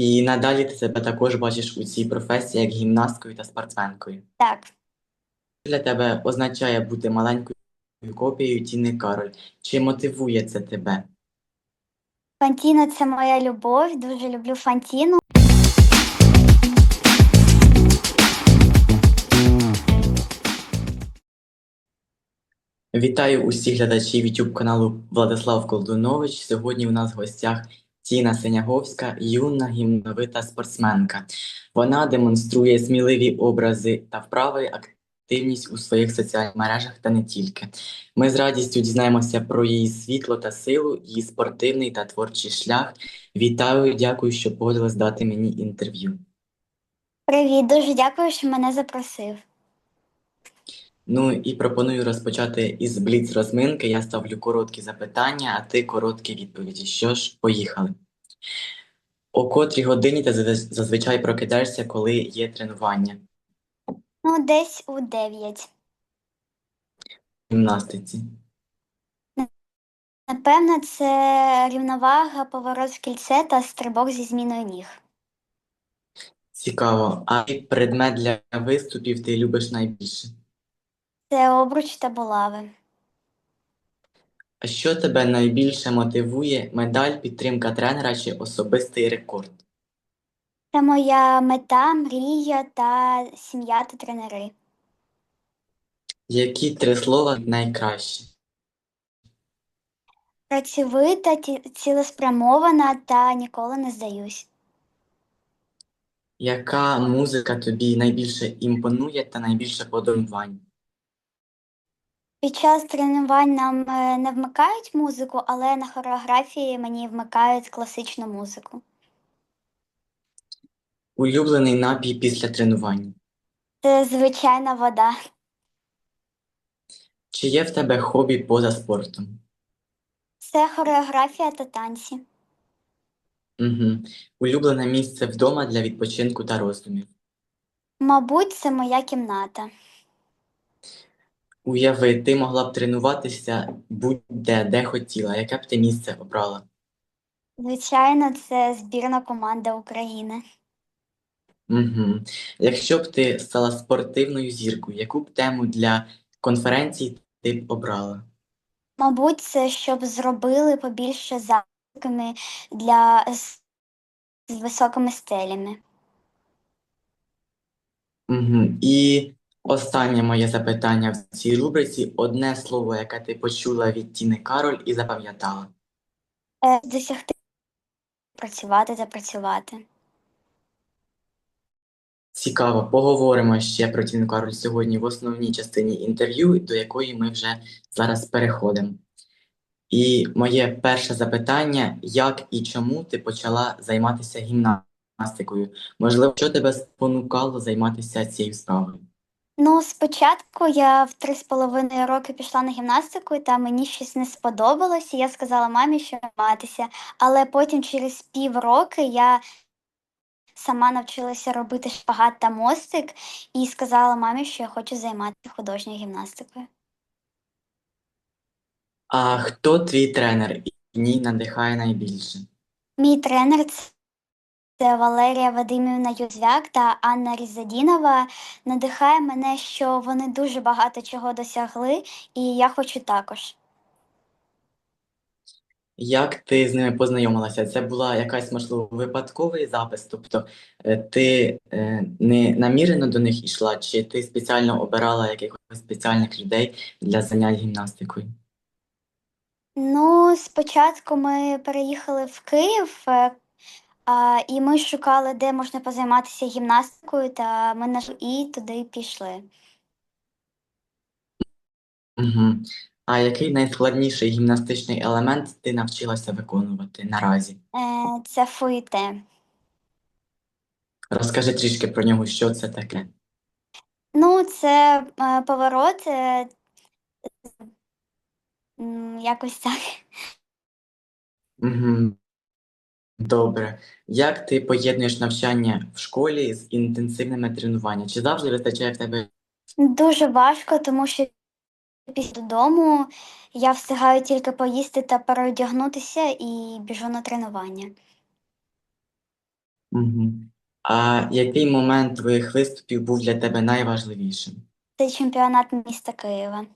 І надалі ти себе також бачиш у цій професії як гімнасткою та спортсменкою. Так, Що для тебе означає бути маленькою копією Тіни Кароль? Чи мотивує це тебе? Фантіно це моя любов, дуже люблю Фантіну. Вітаю усіх глядачів YouTube каналу Владислав Колдунович. Сьогодні у нас в гостях Тіна Синяговська, юна гімновита спортсменка. Вона демонструє сміливі образи та вправи, активність у своїх соціальних мережах та не тільки. Ми з радістю дізнаємося про її світло та силу, її спортивний та творчий шлях. Вітаю, дякую, що погодилась дати мені інтерв'ю. Привіт, дуже дякую, що мене запросив. Ну і пропоную розпочати із бліц-розминки. Я ставлю короткі запитання, а ти короткі відповіді. Що ж, поїхали. О котрій годині ти зазвичай прокидаєшся, коли є тренування Ну, десь у 9. в гімнастиці? Напевно, це рівновага, поворот в кільце та стрибок зі зміною ніг. Цікаво. А який предмет для виступів ти любиш найбільше? Це обруч та булави. А що тебе найбільше мотивує? Медаль, підтримка тренера чи особистий рекорд? Це моя мета, мрія та сім'я та тренери. Які три слова найкраще? Працьовита, ті- цілеспрямована та ніколи не здаюсь. Яка музика тобі найбільше імпонує та найбільше подобань? Під час тренувань нам е, не вмикають музику, але на хореографії мені вмикають класичну музику. Улюблений напій після тренування? Це звичайна вода. Чи є в тебе хобі поза спортом? Це хореографія та танці. Угу. Улюблене місце вдома для відпочинку та роздумів. Мабуть, це моя кімната. Уяви, ти могла б тренуватися будь-де, де хотіла. Яке б ти місце обрала? Звичайно, це збірна команда України. Угу. Якщо б ти стала спортивною зіркою, яку б тему для конференції ти б обрала? Мабуть, це щоб зробили побільше закликами для з, високими стелями. Угу. І останнє моє запитання в цій рубриці одне слово, яке ти почула від Тіни Кароль і запам'ятала. Е, Досягти працювати та працювати. Цікаво, поговоримо ще про Тіну Кароль сьогодні в основній частині інтерв'ю, до якої ми вже зараз переходимо. І моє перше запитання: як і чому ти почала займатися гімнастикою? Можливо, що тебе спонукало займатися цією справою? Ну, спочатку я в три з половиною роки пішла на гімнастику, та мені щось не сподобалось, і я сказала мамі, що займатися. Але потім через півроки я сама навчилася робити шпагат та мостик і сказала мамі, що я хочу займатися художньою гімнастикою. А хто твій тренер і в ній надихає найбільше? Мій тренер це- це Валерія Вадимівна Юзвяк та Анна Різадінова. Надихає мене, що вони дуже багато чого досягли, і я хочу також. Як ти з ними познайомилася? Це була якась, можливо, випадковий запис? Тобто е, ти е, не намірено до них йшла, чи ти спеціально обирала якихось спеціальних людей для занять гімнастикою? Ну, спочатку ми переїхали в Київ, е, а, і ми шукали, де можна позайматися гімнастикою, та ми наш... і туди пішли. Угу. А який найскладніший гімнастичний елемент ти навчилася виконувати наразі? Е, Це фуїте. Розкажи трішки про нього, що це таке. Ну, це е, поворот, е, якось так. Угу. Добре. Як ти поєднуєш навчання в школі з інтенсивними тренуваннями? Чи завжди вистачає в тебе Дуже важко, тому що після додому я встигаю тільки поїсти та переодягнутися і біжу на тренування. Угу. А який момент твоїх виступів був для тебе найважливішим? Це чемпіонат міста Києва.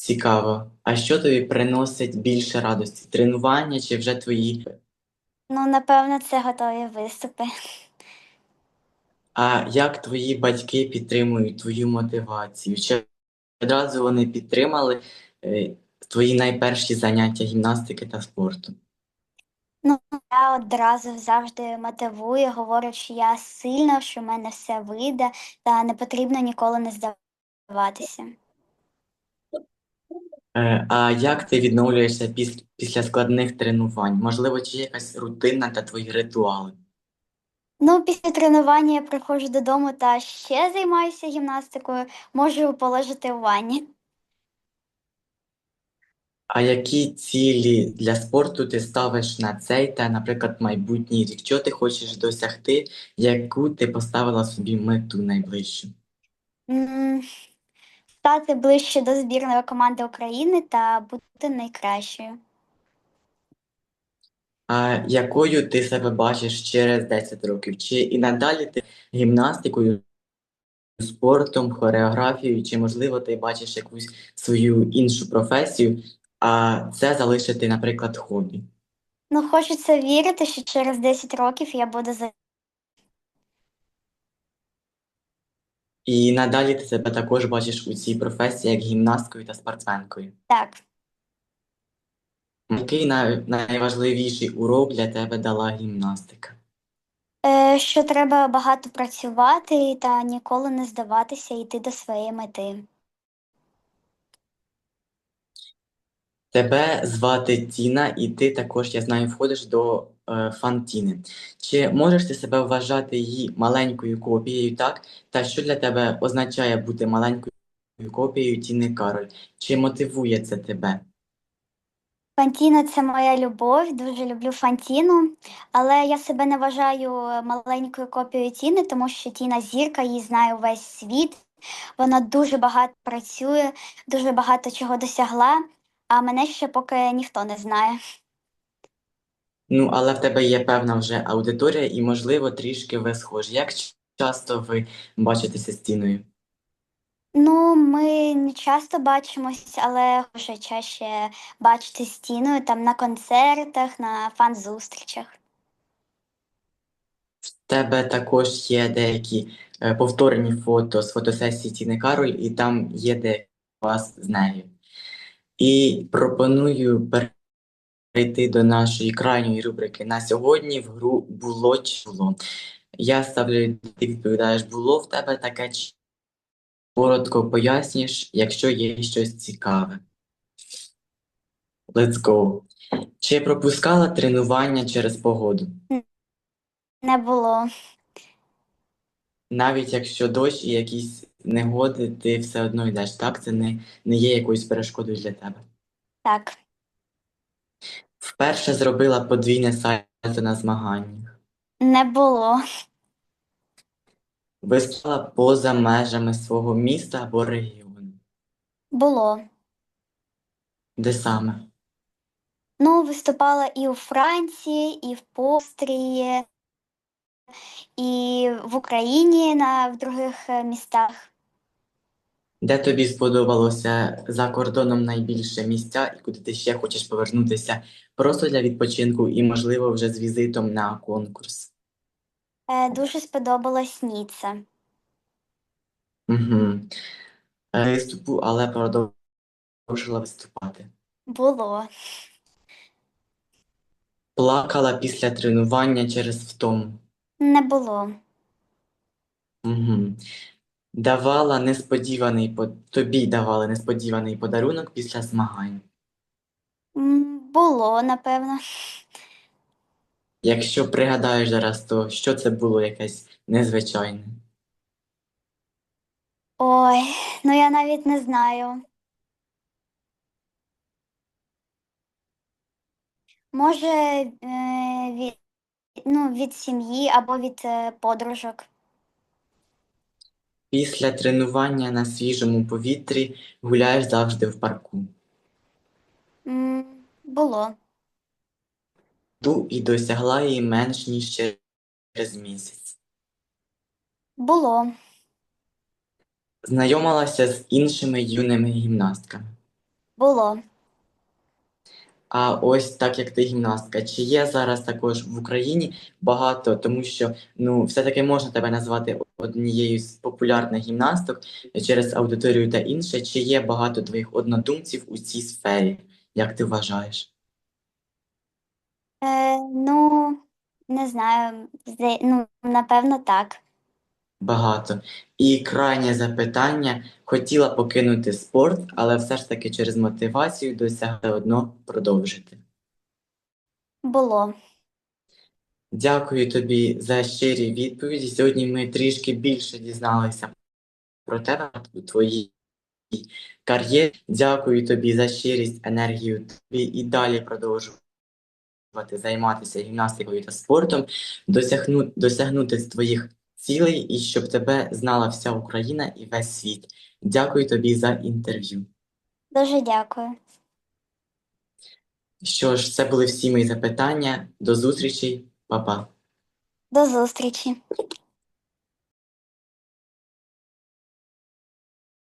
Цікаво. А що тобі приносить більше радості? Тренування чи вже твої? Ну, напевно, це готові виступи. А як твої батьки підтримують твою мотивацію? Чи одразу вони підтримали е, твої найперші заняття гімнастики та спорту? Ну, я одразу завжди мотивую, говорю, що я сильна, що в мене все вийде, та не потрібно ніколи не здаватися. Е, А як ти відновлюєшся піс- після складних тренувань? Можливо, чи є якась рутина та твої ритуали? Ну, після тренування я приходжу додому та ще займаюся гімнастикою, можу полежати у ванні. А які цілі для спорту ти ставиш на цей та, наприклад, майбутній рік? Що ти хочеш досягти, яку ти поставила собі мету найближчу? М, Стати ближче до збірної команди України та бути найкращою. А якою ти себе бачиш через 10 років? Чи і надалі ти гімнастикою, спортом, хореографією, чи можливо ти бачиш якусь свою іншу професію, а це залишити, наприклад, хобі? Ну, хочеться вірити, що через 10 років я буду І надалі ти себе також бачиш у цій професії як гімнасткою та спортсменкою. так. Який най- найважливіший урок для тебе дала гімнастика? Е, що треба багато працювати та ніколи не здаватися і йти до своєї мети. Тебе звати Тіна, і ти також, я знаю, входиш до фан-Тіни. Чи можеш ти себе вважати її маленькою копією, так? Та що для тебе означає бути маленькою копією Тіни Кароль? Чи мотивує це тебе? Фантіна це моя любов, дуже люблю Фантіну, але я себе не вважаю маленькою копією Тіни, тому що Тіна зірка, її знає увесь світ. Вона дуже багато працює, дуже багато чого досягла, а мене ще поки ніхто не знає. Ну, але в тебе є певна вже аудиторія, і, можливо, трішки ви схожі. Як часто ви бачитеся з Тіною? Ну, ми не часто бачимось, але вже чаще бачити з Тіною там на концертах, на фан-зустрічах. В тебе також є деякі е, повторені фото з фотосесії Тіни Кароль, і там є деякі вас з нею. І пропоную перейти до нашої крайньої рубрики. На сьогодні в гру було чи було. Я ставлю, ти відповідаєш, було в тебе таке чи коротко пояснюєш, якщо є щось цікаве. Let's go. Чи пропускала тренування через погоду? Не було. Навіть якщо дощ і якісь негоди, ти все одно йдеш, так? Це не, не є якоюсь перешкодою для тебе. Так. Вперше зробила подвійне сальто на змаганнях. Не було. Виступала поза межами свого міста або регіону. Було. Де саме? Ну, виступала і у Франції, і в Пострії, і в Україні на в других е, містах. Де тобі сподобалося за кордоном найбільше місця і куди ти ще хочеш повернутися просто для відпочинку і, можливо, вже з візитом на конкурс? Е, дуже сподобалась Ніцца. Угу. Виступу, але продовжила виступати. Було. Плакала після тренування через втому. Не було. Угу. Давала несподіваний по- тобі давали несподіваний подарунок після змагань. Було, напевно. Якщо пригадаєш зараз, то що це було якесь незвичайне? Ой, ну я навіть не знаю. Може, е, від, ну, від сім'ї або від е, подружок. Після тренування на свіжому повітрі гуляєш завжди в парку. М, Було. мету і досягла її менш ніж через місяць. Було. Знайомилася з іншими юними гімнастками. Було. А ось так як ти гімнастка, чи є зараз також в Україні багато, тому що ну все-таки можна тебе назвати однією з популярних гімнасток через аудиторію та інше, чи є багато твоїх однодумців у цій сфері, як ти вважаєш? Е, ну, не знаю. Ну, напевно, так. Багато. І крайнє запитання. Хотіла покинути спорт, але все ж таки через мотивацію досягла одно продовжити. Було. Дякую тобі за щирі відповіді. Сьогодні ми трішки більше дізналися про тебе, у твоїй кар'єрі. Дякую тобі за щирість, енергію тобі і далі продовжувати займатися гімнастикою та спортом, досягну, досягнути твоїх цілей і щоб тебе знала вся Україна і весь світ. Дякую тобі за інтерв'ю. Дуже дякую. Що ж, це були всі мої запитання. До зустрічі, Па-па. До зустрічі.